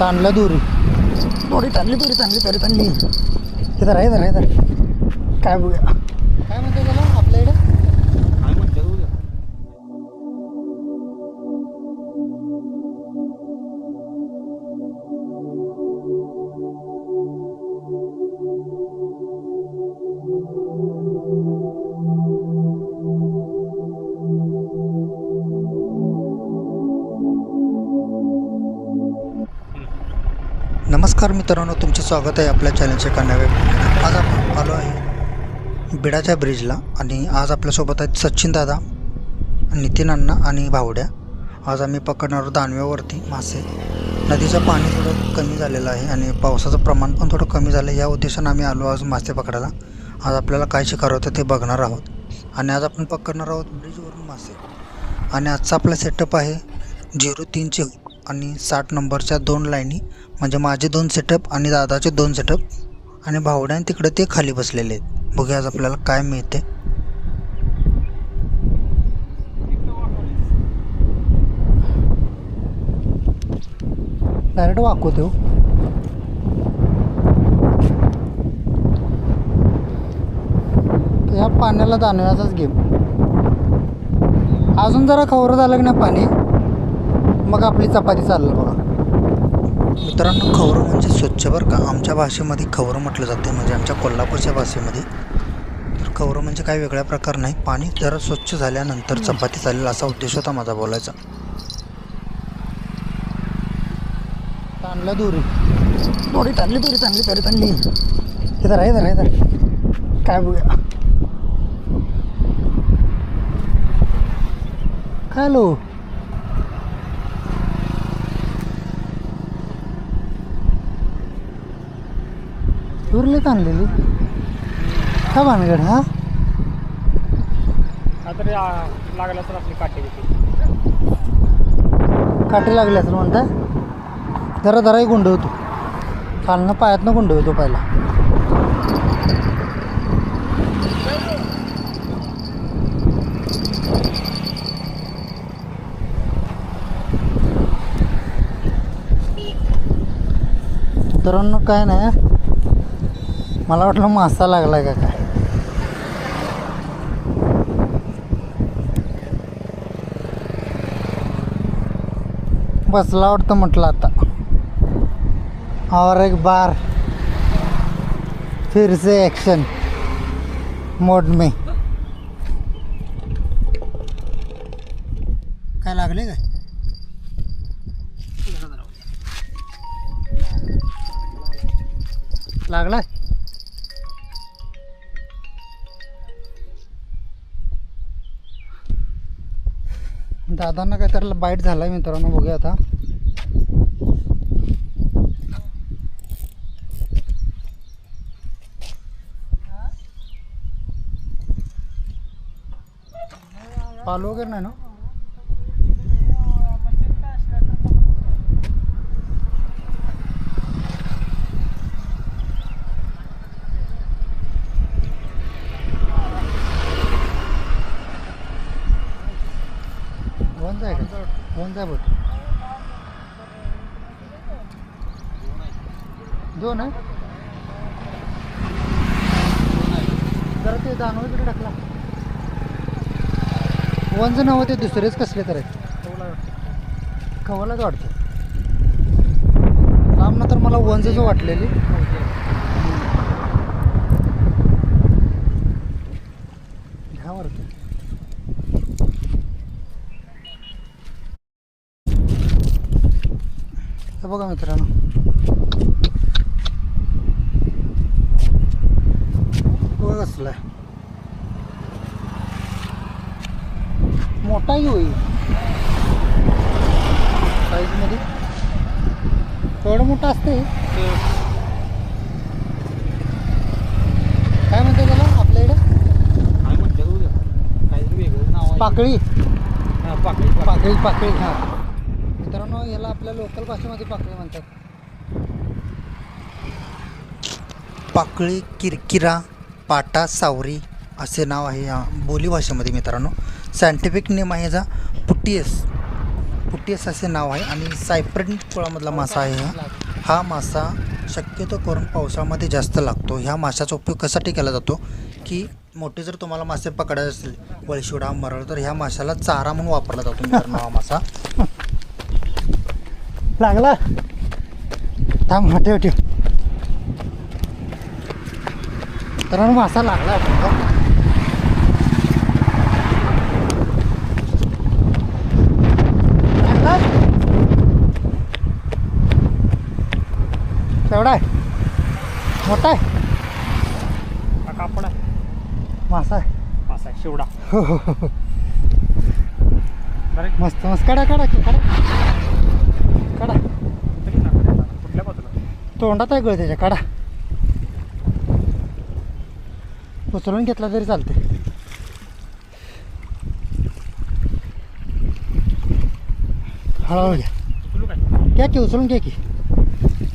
ताणलं दोरी. दोरी ताणली दोरी ताणली दोरी ताणली हे तर आहे तर आहे तर काय बघूया. काय म्हणते त्याला? आपल्या इकडे नमस्कार मित्रांनो तुमचे स्वागत आहे आपल्या चॅनलच्या एका आज आपण आलो आहे बिडाच्या ब्रिजला आणि आज आपल्यासोबत आहेत सचिन दादा नितीन अण्णा आणि भावड्या. आज आम्ही पकडणार आहोत दानव्यावरती मासे. नदीचं पाणी थोडं कमी झालेलं आहे आणि पावसाचं प्रमाण पण थोडं कमी झालं. आहे या उद्देशानं आम्ही आलो आज मासे पकडायला. आज आपल्याला काय शिकार होतं ते बघणार आहोत. आणि आज आपण पकडणार आहोत ब्रिजवरून मासे. आणि आजचा आपला सेटअप आहे झिरो तीनचे. आणि साठ नंबरच्या दोन लाईनी म्हणजे माझे दोन सेटअप आणि दादाचे दोन सेटअप आणि भावड्याने तिकडे ते खाली बसलेले आहेत. बघूया आज आपल्याला काय मिळते. डायरेक्ट वाकवतो हो. या पाण्याला दानव्याचाच गेम अजून जरा खवर झालं की नाही पाणी? मग आपली चपाती चाललं बघा. मित्रांनो खवरं म्हणजे स्वच्छ बरं का? आमच्या भाषेमध्ये खवरं म्हटलं जाते. म्हणजे आमच्या कोल्हापूरच्या भाषेमध्ये. तर खवरं म्हणजे काही वेगळा प्रकार नाही. पाणी जरा स्वच्छ झाल्यानंतर चपाती चालेल असा उद्देश होता माझा बोलायचा. ताणल्या दोरी. दोरी ताणली दोरी ताणली दोरी ताणली. हे तर आहे तर आहे तर काय बघूया. काय लो उरलीत आणलेली. का भानगड हा? आता लागला तर आपली काटे काटे लागले असं म्हणता? जरा जराही गुंडवतो. खालनं पायातनं गुंडवतो पहिला. मित्रांनो काय नाही मला मासा लागलाय का काय? बसला वाटतं म्हटलं आता. और एक बार फिर से एक्शन मोड में. काय लागले काय? लागलाय? दादांना काय त्याला बाईट आहे मित्रांनो बघूया आता. पालो वगैरे नाही ना वन आहे का वन बघ दोन आहे? जरा ते दानव इकडे टाकला. वनचं नाव ते दुसरेच कसले तर आहेत. खवलाच वाटतं लांब ना तर मला वंजच वाटलेली घ्या वरती हे बघा मित्रांनो बघा मोठाही होईल साईजमध्ये एवढं मोठं असते काय म्हणते त्याला आपल्या इकडे काय आहे पाकळी हा, पाकळी पाकळी पाकळी हां याला आपल्या लोकल भाषेमध्ये पाकळी म्हणतात. पाकळी किरकिरा पाटा सावरी असे नाव आहे या बोली भाषेमध्ये मित्रांनो. सायंटिफिक नेम आहे याचा. पुट्टीएस पुट्टीस असे नाव आहे आणि सायप्रिन कुळामधला मासा आहे हा. हा मासा शक्यतो करून पावसाळ्यामध्ये जास्त लागतो. ह्या माशाचा उपयोग कशासाठी केला जातो? की मोठे जर तुम्हाला मासे पकडायचे असतील वळशिवडा मरळ तर ह्या माशाला चारा म्हणून वापरला जातो मित्रांनो हा मासा. लागला. थांब ठेव ठेव. तर मासा लागला. लागला? केवढा आहे. मोठा आहे. कापड आहे. मासा आहे. मासा आहे शिवडा. हो हो हो हो. मस्त मस्त. काढा काढा काढा तरी ना कुठल्या बाजूला तोंडात आहे गळ त्याच्या. काढा. उचलून घेतला तरी चालते हळूहळू घ्या. घ्या की उचलून घ्या की.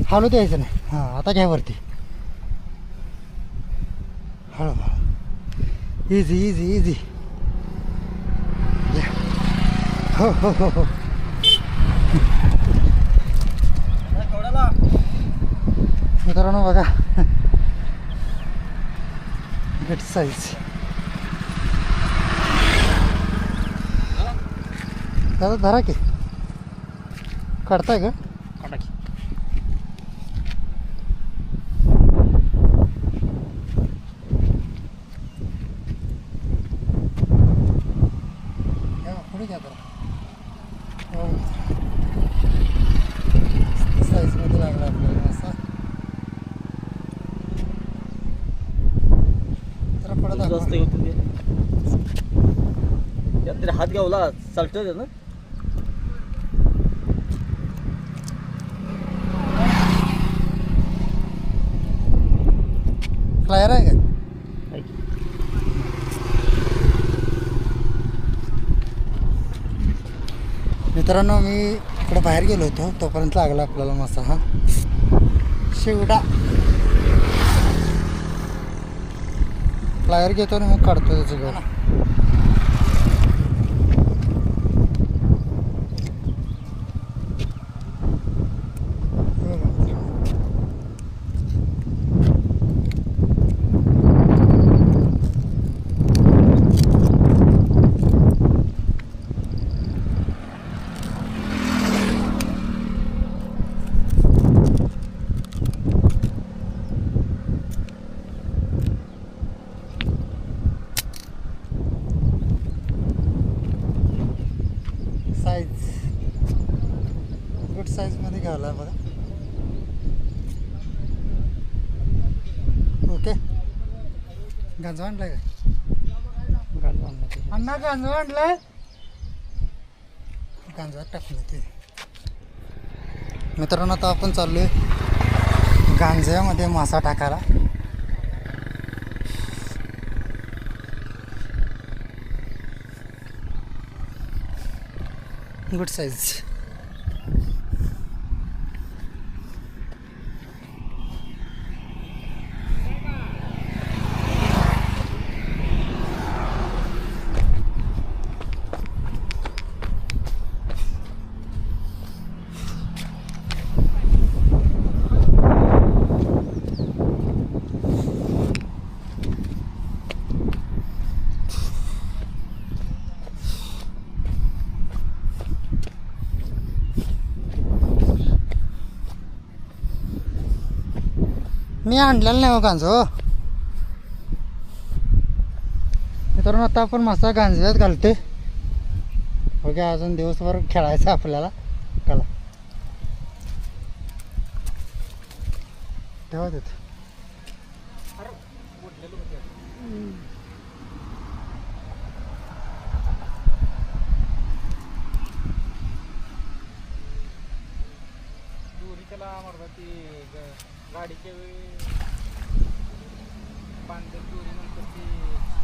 हलू द्यायचं नाही. हां आता घ्या वरती. हळू हळू इझी इझी इझी घ्या. हो हो हो हो. मित्रांनो बघा. गट साईज दादा धरा की. काढताय का? पुढे घ्या जरा हो. साईजमध्ये लागला आपल्याला मासा जरा पुढे दाखवा. जास्त होते ते त्यात तरी हात गावला आहे ना? फ्लायर आहे का मित्रांनो मी इकडे बाहेर गेलो होतो. तोपर्यंत लागला आपल्याला मासा हा. शिवडा फ्लायर घेतो आणि मग काढतो त्याचं घर. साईज गुड साईजमध्ये घ्यावला बघा ओके गांजवा आणलाय का बांधला ते. अण्णा आणलाय? गांजवा टाकलं ते मित्रांनो आता आपण चाललोय गांजव्यामध्ये मासा टाकायला. गुड साईज मी आणलेलं नाही हो गांजो हो. मित्रांनो आता आपण मासा गांजव्यात घालते ओके अजून दिवसभर खेळायचं आपल्याला. कला ठेवा तिथं. त्याला ती गाडीच्या वेळी बांधलेली चोरी नंतर ती.